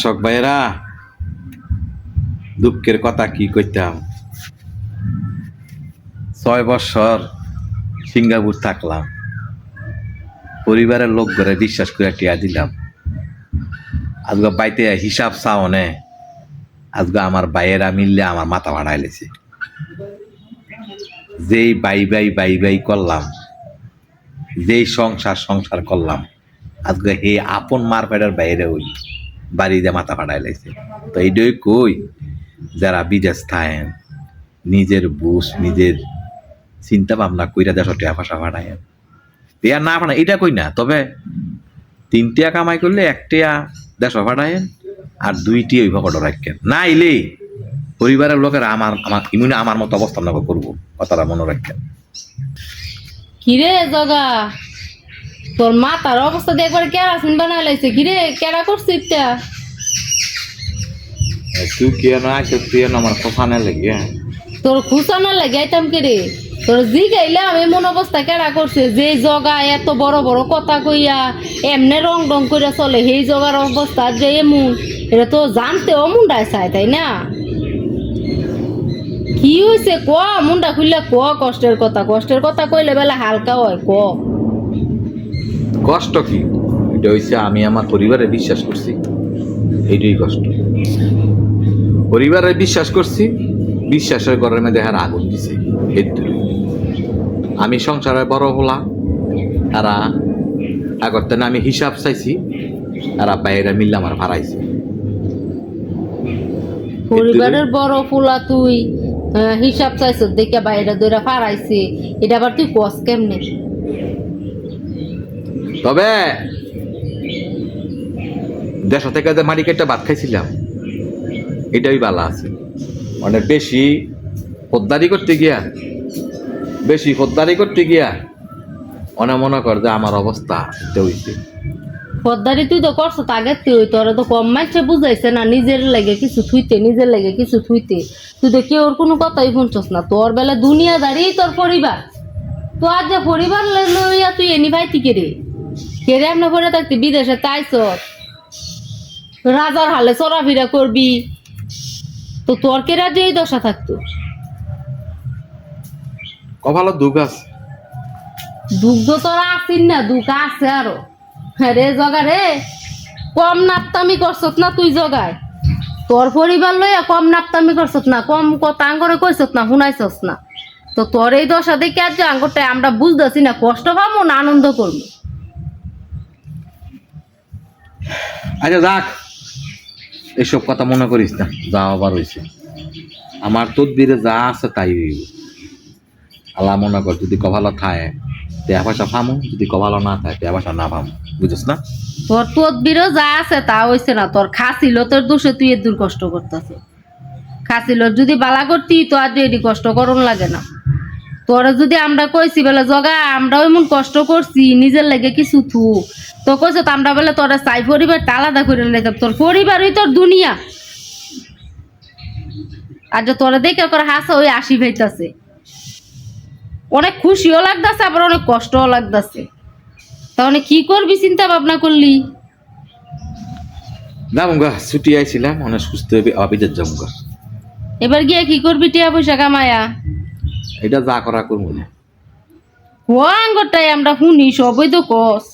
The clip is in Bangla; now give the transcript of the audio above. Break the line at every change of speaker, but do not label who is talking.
শখ ভাইয়েরা, দুঃখের কথা কি কইতাম? ছয় বছর সিঙ্গাপুর থাকলাম। পরিবারের লোক ঘরে বিশ্বাস করে টিয়া দিলাম। আজকে বাইতে হিসাব চাওনে আজকে আমার বাইয়েরা মিললে আমার মাথা বাড়াইলেছে যেই বাই বাই বাই বাই করলাম, যেই সংসার সংসার করলাম আজকে হে আপন মার পেটের বাইরে ওই বাড়িতে মাথা ফাটাই লাইছে। তো এইটাই কই, যারা বিদেশ থাকেন, নিজের বুঝ, নিজের চিন্তা ভাবনা কইরা দেশ টিয়া ফাঁসা ফাটায় টিয়া না ফাটা এটা কই না, তবে তিনটিয়া কামাই করলে একটিয়া দেশ ফাটায় আর দুইটি ওই ভকট রাখেন। না এলে পরিবারের লোকেরা আমার আমার, ইমুনে আমার মতো অবস্থান করব, কথাটা মনে রাখেন।
কিরে জগা? তোর মাতার অবস্থা দিয়ে একবার কেরাসিন বানাই লাইছে। কিরে কেরা করছিস তা?
তুই কে না আছে তুই আমার ফসানে লেগে
তোর খুশানা লাগে আইতাম কিরে তোর জি গাইলাম এমন অবস্থা কেরা করছে? যে জগা এত বড় বড় কথা কইয়া এমনে রং রং কইরা চলে সেই জগার অবস্থা যে এমন। এটা তো জানতে অমুন্ডায় চাই তাই না? কি হয়েছে ক মুন্ডা খুললে ক কষ্টের কথা। কষ্টের কথা কইলে বেলা হালকা হয় ক।
কষ্ট কি? এটা হচ্ছে আমি আমার পরিবারে বিশ্বাস করছি। এইটাই কষ্ট। পরিবারে বিশ্বাস করছি, বিশ্বাসের মধ্যে হার আগুন দিছে এদ্দুর আমি সংসারে বড় হলাম, তারা আগর তেনে আমি হিসাব চাইছি, তারা বাইরে মিললে আমার ভাড়াইছে।
পরিবারের বড় ফুলা তুই হিসাব চাইছ, দেখে বাইরে দইরা ফারাইছে এটা আবার তুই কস কেমনে?
তবে দেশ থেকে যে মাটি কেটে ভাত খাইছিলাম, এটাই বালা আছে। মানে বেশি খদ্দারি করতে গিয়া, বেশি খদ্দারি করতে গিয়া মনে মনে কর যে আমার অবস্থা এটা হইছে।
পদ্মারি তুই তো করছ আগে তুই তোর তো কম মাইছে, বুঝাইছে না, নিজের লাগে কিছু থুইতে, নিজের লাগে কিছু থুইতে। তুই তো কেউ কোনো কথাই শুনছস না, তোর বেলা দুনিয়াদারি তোর পরিবার। তো আজ যে পরিবার লইয়া তুই এনি ভাই কে রে। কে রে আমরা পরে থাকতি? বিদেশে তাইছ রাজার হালে চলাফেরা করবি? তো তোর কে রাজ্যে এই দশা থাকতো?
কপালত দুঃখ আছে।
দুগ্ধ তোরা আসিন না দুঃখ আছে আরও। হ্যাঁ রে জগা রে কম নাপতামি করছত না তুই জগায়? তোর পরিবার লইয়া কম নাপতামি করছত না কম কথা আঙ্গরে কইছত না শুনাইছস না। তো তোর এই দশা দেখে আজ আঙ্গরটা আমরা বুঝতেছি না কষ্ট পাবো না আনন্দ করব?
আচ্ছা যাক। এসব কথা মনে করিস না, যা আবার হয়েছে আমার তদবিরে যা আছে তাই হইব। আল্লাহ মনে কর, যদি কভালো থায় দেয়া পয়সা ফামু যদি কভালো না থাকে দেয়া পয়সা না ফামু বুঝছ না?
তোর তদবিরও যা আছে তা হইছে না, তোর খাসিল তোর দোষে তুই দূর কষ্ট করতেছ খাসিল যদি বালা করতি, তো এটি কষ্ট করন লাগে না। তোরা যদি আমরা কইছি বলে জগা আমরাও এমন কষ্ট করছি নিজের লাগে কিছু থু। তো কইছে তো আমরা বলে তোরা চাই পরিবারটা আলাদা করে লেগে তোর পরিবারই তোর দুনিয়া। আর যে তোরা দেখে করে হাসা ওই আশি ভাইতাছে অনেক খুশিও লাগতাছে আবার অনেক কষ্টও লাগতাছে। তাহলে কি করবি চিন্তা ভাবনা করলি?
যাম গা ছুটি আইছিলাম অনেক সুস্থ হয়ে অবিদের যাম গা
এবার গিয়ে কি করবি টিয়া পয়সা কামায়া?
এটা যা করা করব না
কোয়াঙ্গটাই আমরা শুনি সবই তো কস।